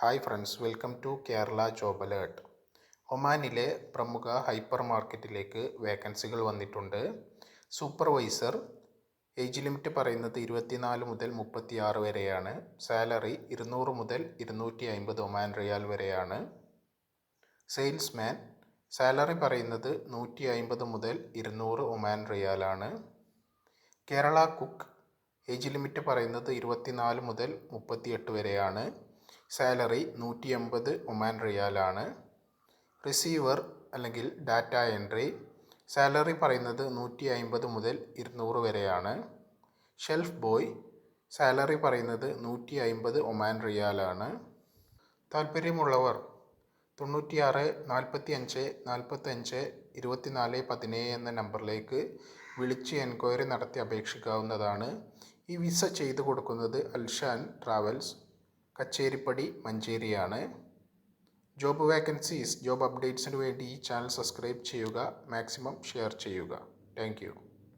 Hi friends welcome to Kerala job alert. ഒമാനിലെ പ്രമുഖ hyper മാർക്കറ്റിലേക്ക് വേക്കൻസികൾ വന്നിട്ടുണ്ട്. സൂപ്പർവൈസർ ഏജ് ലിമിറ്റ് പറയുന്നത് ഇരുപത്തിനാല് മുതൽ മുപ്പത്തിയാറ് വരെയാണ്. സാലറി ഇരുന്നൂറ് മുതൽ ഇരുന്നൂറ്റി അമ്പത് ഒമാൻ റിയാൽ വരെയാണ്. സെയിൽസ്മാൻ സാലറി പറയുന്നത് നൂറ്റി അമ്പത് മുതൽ ഇരുന്നൂറ് ഒമാൻ റിയാലാണ് കേരള കുക്ക് ഏജ് ലിമിറ്റ് പറയുന്നത് ഇരുപത്തിനാല് മുതൽ മുപ്പത്തിയെട്ട് വരെയാണ്. സാലറി നൂറ്റി എൺപത് ഒമാൻ റിയാലാണ്. റിസീവർ അല്ലെങ്കിൽ ഡാറ്റ എൻട്രി. സാലറി പറയുന്നത് നൂറ്റി അമ്പത് മുതൽ ഇരുന്നൂറ് വരെയാണ്. Shelf boy. സാലറി പറയുന്നത് നൂറ്റി അമ്പത് ഒമാൻ റിയാലാണ്. താല്പര്യമുള്ളവർ തൊണ്ണൂറ്റിയാറ് നാൽപ്പത്തി അഞ്ച് നാൽപ്പത്തഞ്ച് ഇരുപത്തിനാല് പതിനേഴ് എന്ന നമ്പറിലേക്ക് വിളിച്ച് എൻക്വയറി നടത്തി അപേക്ഷിക്കാവുന്നതാണ്. ഈ വിസ ചെയ്തു കൊടുക്കുന്നത് അൽഷാൻ ട്രാവൽസ്. കച്ചേരിപ്പടി മഞ്ചേരിയാണ്. ജോബ് വേക്കൻസീസ് ജോബ് അപ്ഡേറ്റ്സിന് വേണ്ടി ഈ ചാനൽ സബ്സ്ക്രൈബ് ചെയ്യുക മാക്സിമം ഷെയർ ചെയ്യുക. താങ്ക്